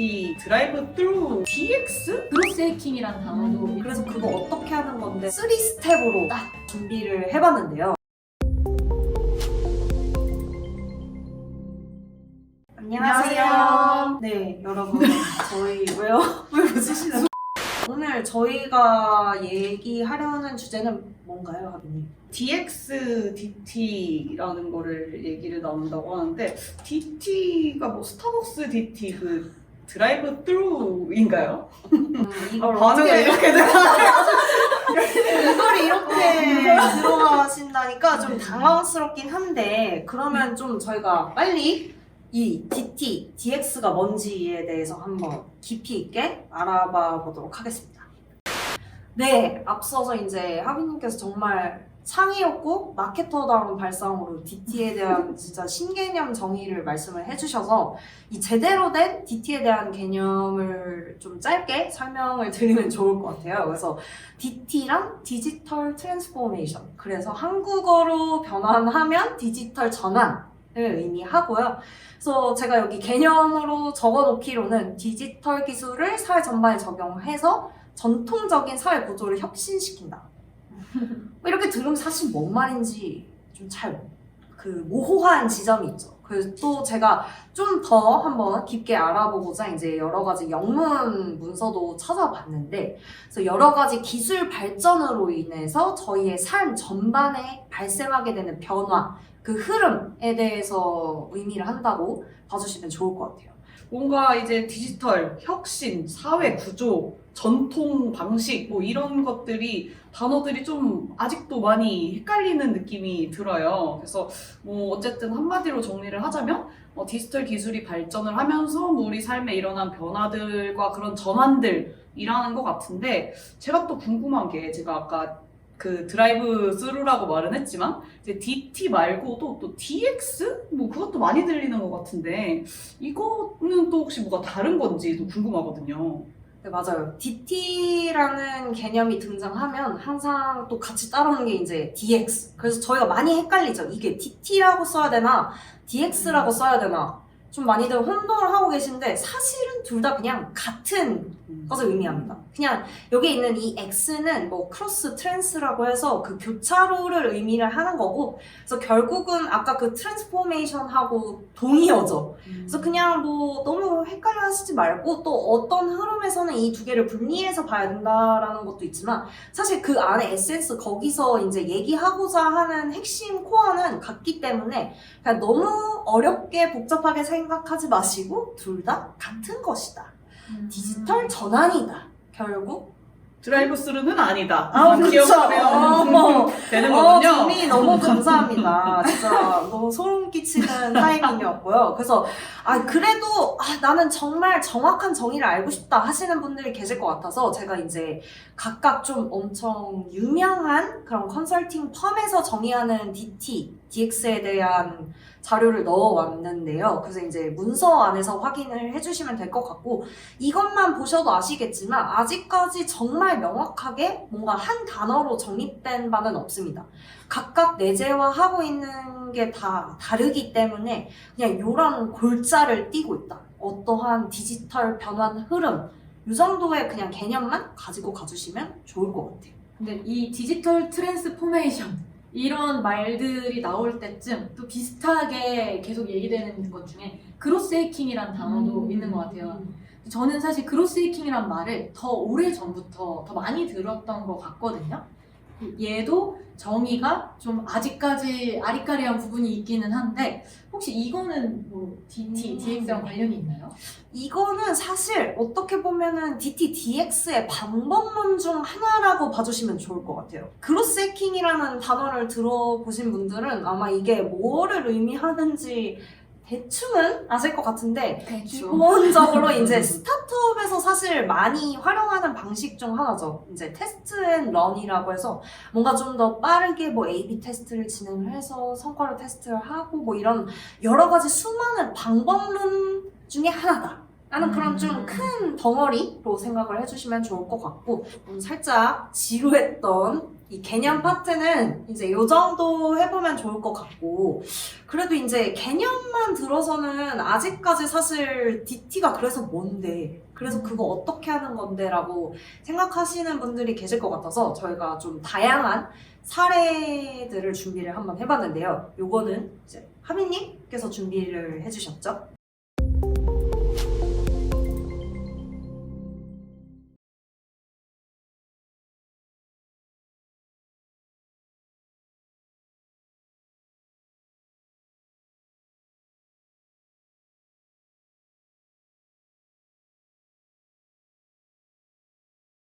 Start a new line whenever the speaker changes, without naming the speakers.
DT 드라이브 트루 DX?
그로스 해킹이라는 단어도
음, 그래서 그거 어떻게 하는 건데 3스텝으로 딱 준비를 해봤는데요. 안녕하세요. 네, 여러분. 저희 왜요? 왜 웃으시나요? 오늘 저희가 얘기하려는 주제는 뭔가요, 하빈님?
DX DT라는 거를 얘기를 나눈다고 하는데 DT가 뭐 스타벅스 DT 그 드라이브 트루인가요?
음, 이걸
반응을 이렇게 돼.
이걸 이렇게 들어가신다니까 좀 당황스럽긴 한데 그러면 좀 저희가 빨리 이 DT, DX가 뭔지에 대해서 한번 깊이 있게 알아봐 보도록 하겠습니다. 네, 앞서서 이제 하빈님께서 정말 창의였고 마케터다운 발상으로 DT에 대한 진짜 신개념 정의를 말씀을 해주셔서 이 제대로 된 DT에 대한 개념을 좀 짧게 설명을 드리면 좋을 것 같아요. 그래서 DT란 디지털 트랜스포메이션. 그래서 한국어로 변환하면 디지털 전환을 의미하고요. 그래서 제가 여기 개념으로 적어 놓기로는 디지털 기술을 사회 전반에 적용해서 전통적인 사회 구조를 혁신시킨다. 뭐 이렇게 들으면 사실 뭔 말인지 좀 잘 그 모호한 지점이 있죠. 그래서 또 제가 좀 더 한번 깊게 알아보고자 이제 여러 가지 영문 문서도 찾아봤는데 그래서 여러 가지 기술 발전으로 인해서 저희의 삶 전반에 발생하게 되는 변화, 그 흐름에 대해서 의미를 한다고 봐주시면 좋을 것 같아요.
뭔가 이제 디지털, 혁신, 사회 구조, 전통 방식 뭐 이런 것들이 단어들이 좀 아직도 많이 헷갈리는 느낌이 들어요. 그래서 뭐 어쨌든 한마디로 정리를 하자면 어, 디지털 기술이 발전을 하면서 뭐 우리 삶에 일어난 변화들과 그런 전환들이라는 것 같은데 제가 또 궁금한 게 제가 아까 그 드라이브 스루라고 말은 했지만 이제 DT 말고도 또 DX 뭐 그것도 많이 들리는 것 같은데 이거는 또 혹시 뭐가 다른 건지도 궁금하거든요.
네, 맞아요. DT라는 개념이 등장하면 항상 또 같이 따라오는 게 이제 DX. 그래서 저희가 많이 헷갈리죠. 이게 DT라고 써야 되나, DX라고 써야 되나. 좀 많이들 혼동을 하고 계신데 사실은 둘 다 그냥 같은 것을 의미합니다. 그냥 여기 있는 이 X는 뭐 크로스 트랜스라고 해서 그 교차로를 의미를 하는 거고 그래서 결국은 아까 그 트랜스포메이션하고 동의어죠. 그래서 그냥 뭐 너무 헷갈려 하시지 말고 또 어떤 흐름에서는 이 두 개를 분리해서 봐야 된다라는 것도 있지만 사실 그 안에 에센스 거기서 이제 얘기하고자 하는 핵심 코어는 같기 때문에 그냥 너무 어렵게 복잡하게 생각 하지 마시고 둘 다 같은 것이다. 디지털 전환이다. 결국
드라이브 스루는 아니다.
아,
기억하면
어머.
되는
어,
거군요.
준비 너무 감사합니다. 진짜 너무 소름 끼치는 타이밍이었고요. 그래서 아 그래도 아, 나는 정말 정확한 정의를 알고 싶다 하시는 분들이 계실 것 같아서 제가 이제 각각 좀 엄청 유명한 그런 컨설팅 펌에서 정의하는 DT, DX에 대한 자료를 넣어왔는데요. 그래서 이제 문서 안에서 확인을 해주시면 될 것 같고 이것만 보셔도 아시겠지만 아직까지 정말 명확하게 뭔가 한 단어로 정립된 바는 없습니다. 각각 내재화 하고 있는 게 다 다르기 때문에 그냥 이런 골자를 띠고 있다. 어떠한 디지털 변환 흐름 이 정도의 그냥 개념만 가지고 가주시면 좋을 것 같아요.
근데 이 디지털 트랜스포메이션 이런 말들이 나올 때쯤 또 비슷하게 계속 얘기되는 것 중에 그로스 해킹이라는 단어도
음.
있는 것 같아요. 저는 사실 그로스 해킹이란 말을 더 오래 전부터 더 많이 들었던 것 같거든요. 얘도 정의가 좀 아직까지 아리까리한 부분이 있기는 한데 혹시 이거는 뭐 DT,
음.
DX랑 관련이 있나요?
이거는 사실 어떻게 보면은 DTDX의 방법론 중 하나라고 봐주시면 좋을 것 같아요. 그로스 해킹이라는 단어를 들어보신 분들은 아마 이게 뭐를 의미하는지 대충은 아실 것 같은데 기본적으로 이제 스타트업에서 사실 많이 활용하는 방식 중 하나죠. 이제 테스트 앤 런이라고 해서 뭔가 좀 더 빠르게 뭐 A/B 테스트를 진행을 해서 성과를 테스트를 하고 뭐 이런 여러 가지 수많은 방법론 중에 하나다. 라는 그런
음.
좀큰 덩어리로 생각을 해주시면 좋을 것 같고 음, 살짝 지루했던 이 개념 파트는 이제 요 정도 해보면 좋을 것 같고 그래도 이제 개념만 들어서는 아직까지 사실 DT가 그래서 뭔데 그래서 그거 어떻게 하는 건데 라고 생각하시는 분들이 계실 것 같아서 저희가 좀 다양한 사례들을 준비를 한번 해봤는데요 요거는 이제 하민님께서 준비를 해주셨죠?